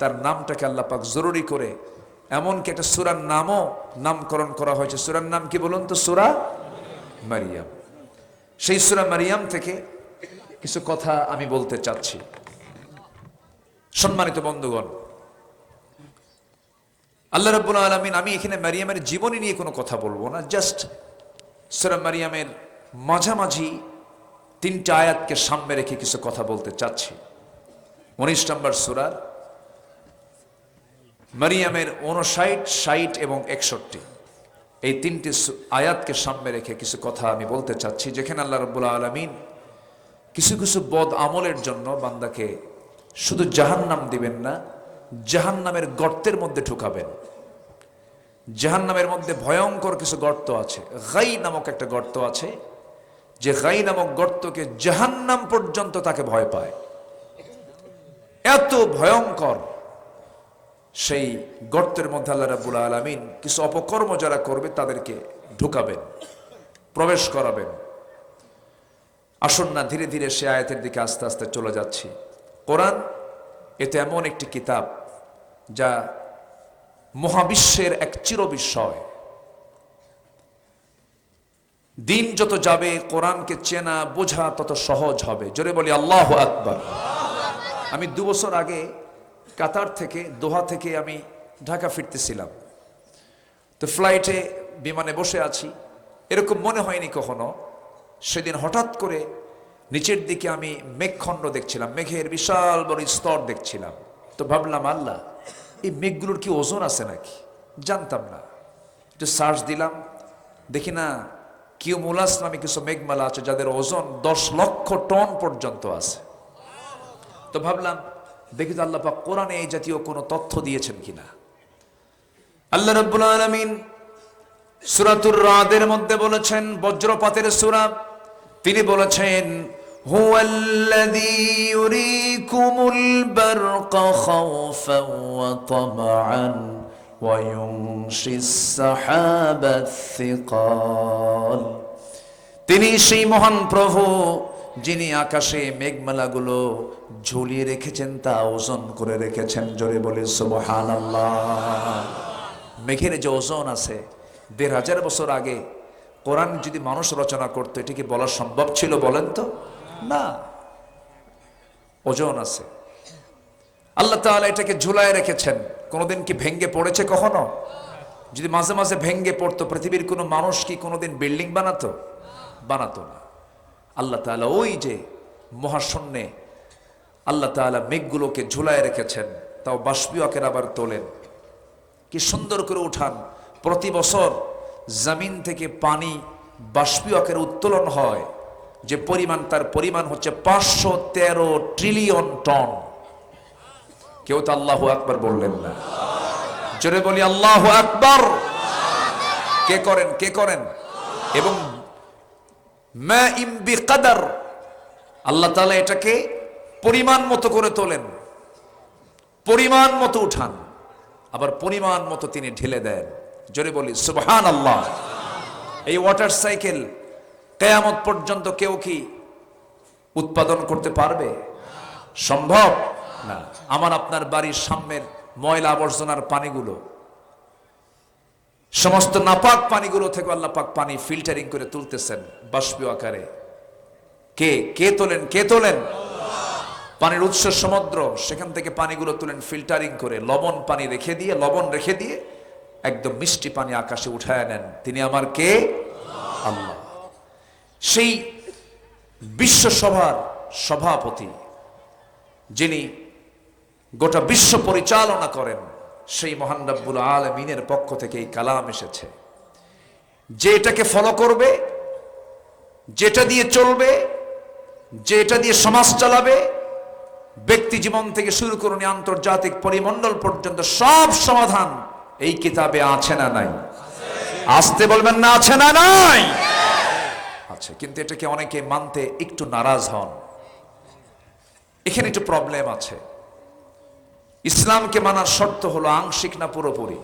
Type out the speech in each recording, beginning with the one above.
তার নামটাকে আল্লাহ পাক জরুরি করে। এমনকি একটা সুরার নামও নামকরণ করা হয়েছে। সুরার নাম কি বলুন তো? সুরা মারিয়াম। সেই সুরা মারিয়াম থেকে কিছু কথা আমি বলতে চাচ্ছি। সম্মানিত বন্ধুগণ, আল্লাহ রব্বুল আলমিন, আমি এখানে মারিয়ামের জীবনী নিয়ে কোনো কথা বলব না। জাস্ট সুরা মারিয়ামের মাঝামাঝি তিনটা আয়াতকে সামনে রেখে কিছু কথা বলতে চাচ্ছি। উনিশ নম্বর সুরার মারিয়ামের উনষাট ষাট এবং একষট্টি। এই তিনটি আয়াতকে সামনে রেখে কিছু কথা আমি বলতে চাচ্ছি, যেখানে আল্লাহ রব্বুল আলমিন কিছু কিছু বদ আমলের জন্য বান্দাকে শুধু জাহান্নাম দিবেন না, জাহান্নামের গর্তের মধ্যে ঢুকাবেন। জাহান্নামের মধ্যে ভয়ঙ্কর কিছু গর্ত আছে। গাই নামক একটা গর্ত আছে, যে গাই নামক গর্তকে জাহান্নাম পর্যন্ত তাকে ভয় পায়। এত ভয়ঙ্কর সেই গর্তের মধ্যে আল্লাহ রাবুল আলমিন কিছু অপকর্ম যারা করবে তাদেরকে ঢুকাবেন, প্রবেশ করাবেন। আসুন না, ধীরে ধীরে সে আয়াতের দিকে আস্তে আস্তে চলে যাচ্ছি। কোরআন এতে এমন একটি কিতাব যা মহাবিশ্বের এক চিরবিস্ময়। দিন যত যাবে, কোরআনকে চেনা, বোঝা তত সহজ হবে। জোরে বলি, আল্লাহ আকবার। আমি দু বছর আগে কাতার থেকে, দোহা থেকে আমি ঢাকা ফিরতেছিলাম। তো ফ্লাইটে বিমানে বসে আছি। এরকম মনে হয়নি কখনো। সেদিন হঠাৎ করে নিচের দিকে আমি মেঘখণ্ড দেখছিলাম। মেঘের বিশাল বড় স্তর দেখছিলাম। তো ভাবলাম, আল্লাহ, এই মেঘগুলোর কি ওজন আছে নাকি? জানতাম না। একটু সার্চ দিলাম। দেখি না, কিউমুলাস নামে কিছু মেঘমালা আছে যাদের ওজন দশ লক্ষ টন পর্যন্ত আছে। তো ভাবলাম দেখি তো আল্লাহ পাক কোরআনে এই জাতীয় কোনো তথ্য দিয়েছেন কিনা আল্লাহ রব্বুল আলমিন সুরাতুর রাদের মধ্যে বলেছেন বজ্রপাতের সুরা তিনি বলেছেন هو الذي يريكم البرق خوفا وطمعا وينشي السحاب الثقال তিনি সেই মহান প্রভু যিনি আকাশে মেঘমালাগুলো ঝুলিয়ে রেখেছেন তা ওজন করে রেখেছেন। জোরে বলে সুবহান মেঘের যে ওজন আছে, দেড় হাজার বছর আগে কোরআন যদি মানুষ রচনা করতো, এটি কি বলা সম্ভব ছিল বলেন তো? না। ওজন আছে। আল্লাহ তাআলা এটাকে ঝুলায় রেখেছেন। কোনোদিন কি ভেঙ্গে পড়েছে কখনো? যদি মাঝে মাঝে ভেঙ্গে পড়তো, পৃথিবীর কোনো মানুষ কি কোনোদিন বিল্ডিং বানাতো? বানাতো না। আল্লাহ তাআলা ওই যে মহাশূন্যে আল্লাহ তাআলা মেঘগুলোকে ঝুলায় রেখেছেন, তাও বাষ্পীয়কের আবার তোলেন। কি সুন্দর করে উঠান। প্রতি বছর জমিন থেকে পানি বাষ্পীয়কের উত্তোলন হয়, যে পরিমাণ তার পরিমাণ হচ্ছে পাঁচশো তেরো ট্রিলিয়ন টন। কেউ তো আল্লাহ আকবার বললেন না। জোরে বলি, আল্লাহ আকবার। কে করেন কে করেন? এবং বিকাদার। আল্লাহ তাআলা এটাকে পরিমাণ মতো করে তোলেন। পরিমাণ মতো উঠান। আবার পরিমাণ মতো তিনি ঢেলে দেন। জোরে বলি সুবহান আল্লাহ এই ওয়াটার সাইকেল কেয়ামত পর্যন্ত কেউ কি উৎপাদন করতে পারবে? সম্ভব? না। আমার আপনার বাড়ির সামনের ময়লা আবর্জনার পানিগুলো সমস্ত নাপাক পানিগুলো থেকে আল্লাহ পাক পানি ফিল্টারিং করে তুলতেছেন বাষ্পীয় আকারে। কে? কে তোলেন? কে তোলেন? পানির উৎস সমুদ্র, সেখান থেকে পানিগুলো তুলেন ফিল্টারিং করে, লবণ পানি রেখে দিয়ে, লবণ রেখে দিয়ে একদম মিষ্টি পানি আকাশে উঠায় নেন। তিনি আমার কে? আল্লাহ। সেই বিশ্বসভার সভাপতি, যিনি গোটা বিশ্ব পরিচালনা করেন সেই মহান রব্বুল আলমিনের পক্ষ থেকে এই কালাম এসেছে। যে এটাকে ফলো করবে, যেটা দিয়ে চলবে, যেটা দিয়ে সমাজ চালাবে, ব্যক্তি জীবন থেকে শুরু করুন আন্তর্জাতিক পরিমণ্ডল পর্যন্ত সব সমাধান এই কিতাবে আছে না নাই? আসতে বলবেন না, আছে না নাই? আছে, কিন্তু এটাকে অনেকে মানতে একটু নারাজ হন। এখানে একটু প্রবলেম আছে। ইসলামকে মানার শর্ত হলো আংশিক না পুরোপুরি?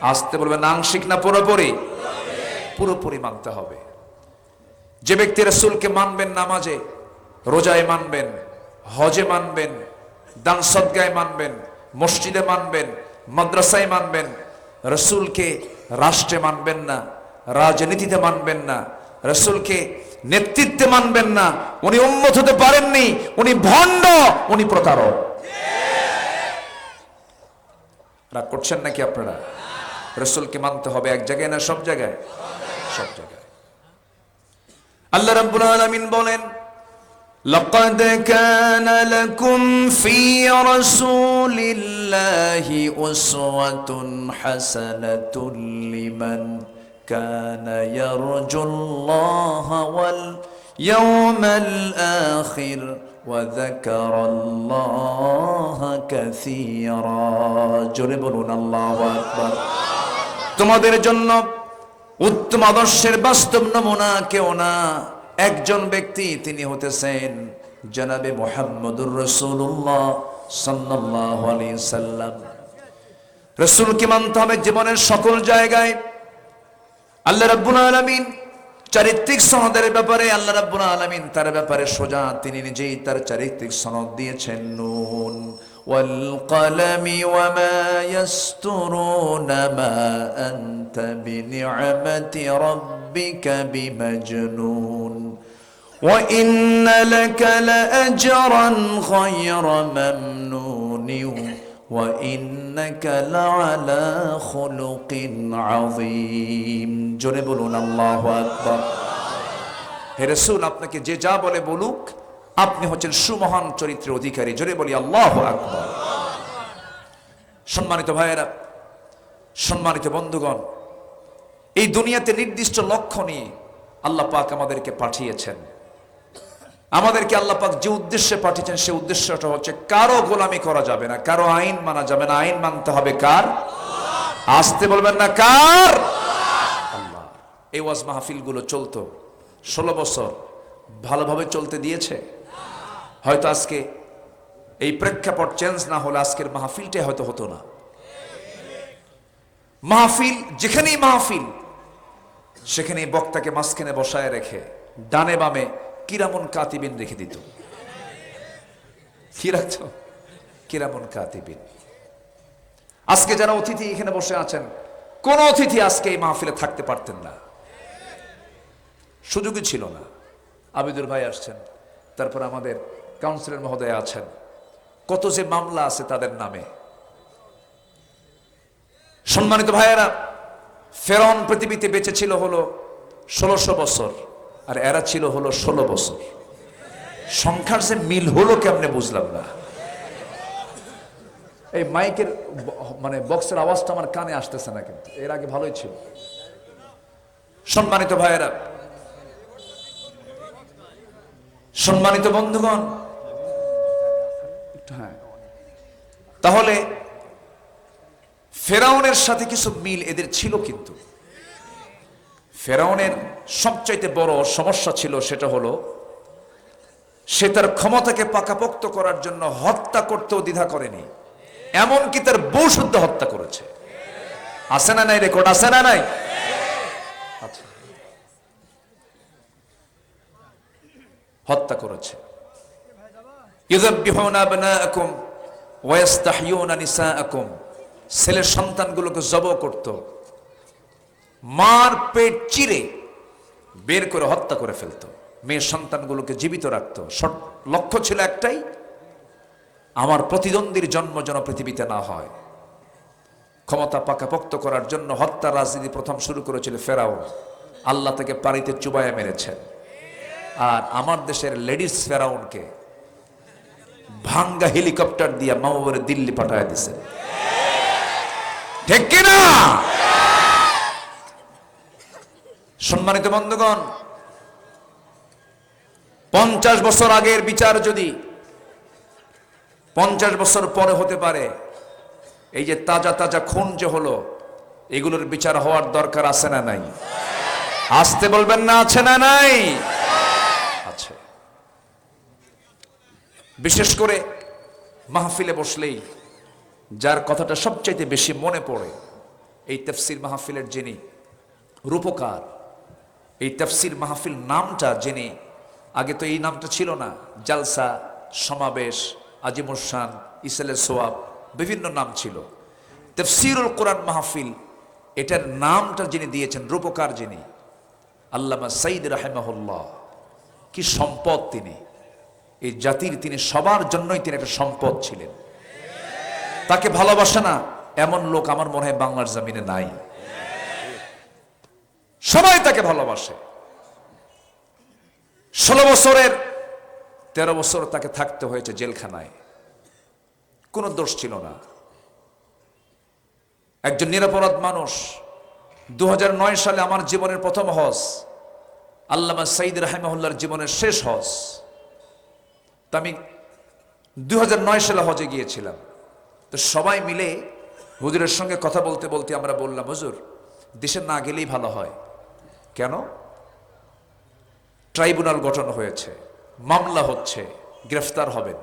আসতে বলবেন, আংশিক না পুরোপুরি? পুরোপুরি মানতে হবে। যে ব্যক্তি রসুলকে মানবেন নামাজে, রোজায় মানবেন, হজে মানবেন, দান মানবেন, মসজিদে মানবেন, মাদ্রাসায় মানবেন, রসুলকে রাষ্ট্রে মানবেন না, রাজনীতিতে মানবেন না, রসুলকে নেতৃত্বে মানবেন না, উনি উন্মত হতে পারেননি, উনি ভণ্ড, উনি প্রতারক। রাগ করছেন নাকি আপনারা রসুলকে মানতে হবে এক জায়গায় না সব জায়গায় সব জায়গায় আল্লাহ রাব্বুল আলামিন বলেন لقد كان لكم في رسول الله أسوة حسنة لمن كان يرجو الله واليوم الآخر وذكر الله كثيرا جربون الله أكبر তোমাদের জন্য উত্তম আদর্শের বাস্তব নমুনা কেউ না একজন ব্যক্তি তিনি হতেছেন জনাবে মোহাম্মদুর রসুল্লাহ সাল্লাহ আলী সাল্লাম রসুলকে মানতে হবে জীবনের সকল জায়গায় আল্লাহ রাব্বুল আলামিন চারিত্রিক সনদের ব্যাপারে আল্লাহ রাব্বুল আলামিন তার ব্যাপারে সোজা তিনি নিজেই তার চারিত্রিক সনদ দিয়েছেন নুন والقلم وما يسترون ما أنت بنعمة ربك بمجنون وإن لك لأجرا غير ممنون ইন্নাকা লাআলা খুলুকিন আযীম জোরে বলুন, আল্লাহু হে আপনাকে যে যা বলে বলুক, আপনি হচ্ছেন সুমহান চরিত্রের অধিকারী। জোরে বলি, আল্লাহ আকবর। সম্মানিত ভাইয়েরা, সম্মানিত বন্ধুগণ, এই দুনিয়াতে নির্দিষ্ট লক্ষ্য নিয়ে আল্লাহ পাক আমাদেরকে পাঠিয়েছেন। আমাদেরকে আল্লাহ পাক যে উদ্দেশ্যে পাঠিয়েছেন সে উদ্দেশ্যটা হচ্ছে কারও গোলামি করা যাবে না। কারও আইন মানা যাবে না। আইন মানতে হবে কার? আসতে বলবেন না কার? আল্লাহ। এই ওয়াজ মাহফিলগুলো চলতো। ষোলো বছর ভালোভাবে চলতে দিয়েছে। হয়তো আজকে এই প্রেক্ষাপট চেঞ্জ না হলে আজকের মাহফিলটাই হয়তো হতো না। মাহফিল যেখানেই মাহফিল সেখানেই বক্তাকে মাঝখানে বসায় রেখে ডানে বামে কিরামন কাতিবিন রেখে দিত। কি রাখত কিরামন কাতিবিন। আজকে যারা অতিথি এখানে বসে আছেন, কোন অতিথি আজকে এই মাহফিলে থাকতে পারতেন না। সুযোগই ছিল না। আবিদুর ভাই আসছেন, তারপর আমাদের কাউন্সিলর মহোদয় আছেন। কত যে মামলা আছে তাদের নামে। সম্মানিত ভাইয়েরা ফেরন পৃথিবীতে বেঁচে ছিল হলো ষোলোশো বছর। আর এরা ছিল হলো ষোলো বছর। সংখ্যার যে মিল হলো কেমনে বুঝলাম না। এই মাইকের মানে বক্সের আওয়াজটা আমার কানে আসতেছে না কিন্তু, এর আগে ভালোই ছিল। সম্মানিত ভাইয়েরা, সম্মানিত বন্ধুগণ হ্যাঁ তাহলে ফেরাউনের সাথে কিছু মিল এদের ছিল কিন্তু। ফেরাউনের সবচাইতে বড় সমস্যা ছিল সেটা হলো, সে তার ক্ষমতাকে পাকাপোক্ত করার জন্য হত্যা করতেও দ্বিধা করেনি। এমনকি তার বউ শুদ্ধ হত্যা করেছে। আছে না নাই রেকর্ড? আছে না নাই? আচ্ছা। হত্যা করেছে। ছেলের সন্তানগুলোকে জব করত। মার পেট চিরে বের করে হত্যা করে ফেলতো। মেয়ের সন্তানগুলোকে জীবিত রাখতো। লক্ষ্য ছিল একটাই, আমার প্রতিদ্বন্দ্বীর জন্ম যেন পৃথিবীতে না হয়। ক্ষমতা পাকাপোক্ত করার জন্য হত্যা রাজনীতি প্রথম শুরু করেছিল ফেরাও আল্লাহ তাকে পানিতে চুবায়া মেরেছেন। আর আমার দেশের লেডিস ফেরাউনকে ভাঙ্গা হেলিকপ্টার দিয়ে মামাবারে দিল্লি পাঠায় দিছে ঠিক কিনা? সম্মানিত বন্ধুগণ, পঞ্চাশ বছর আগের বিচার যদি পঞ্চাশ বছর পরে হতে পারে, এই যে তাজা তাজা খুন যে হলো, এগুলোর বিচার হওয়ার দরকার আছে না নাই? আসতে বলবেন না আছে না নাই? আছে। বিশেষ করে মাহফিলে বসলেই যার কথাটা সবচাইতে বেশি মনে পড়ে, এই তফসির মাহফিলের যিনি রূপকার এই তফসির মাহফিল নামটা জেনে, আগে তো এই নামটা ছিল না, জালসা, সমাবেশ আজিমুসান ইসালে সোয়াব, বিভিন্ন নাম ছিল। তফসিরুল কোরআন মাহফিল, এটার নামটা যিনি দিয়েছেন, রূপকার যিনি, আল্লামা সাইদ রাহেমাহুল্লাহ, কি সম্পদ তিনি। এই জাতির তিনি সবার জন্যই তিনি একটা সম্পদ ছিলেন। তাকে ভালোবাসে না, এমন লোক আমার মনে হয় বাংলার জমিনে নাই। সবাই তাকে ভালোবাসে। ষোলো বছরের, তেরো বছর তাকে থাকতে হয়েছে জেলখানায়। কোনো দোষ ছিল না। একজন নিরাপরাধ মানুষ। দু হাজার নয় সালে আমার জীবনের প্রথম হজ। আল্লামা সাইদ রাহেমাহুল্লার জীবনের শেষ হজ। তা আমি দু হাজার নয় সালে হজে গিয়েছিলাম। তো সবাই মিলে হুজুরের সঙ্গে কথা বলতে বলতে আমরা বললাম, হুজুর, দেশে না গেলেই ভালো হয়। কেন? ট্রাইব্যুনাল গঠন হয়েছে, মামলা হচ্ছে, গ্রেফতার হবেন।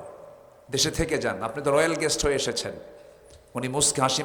দেশে থেকে যান। আপনি তো রয়্যাল গেস্ট হয়ে এসেছেন। উনি মুস্কি হাসি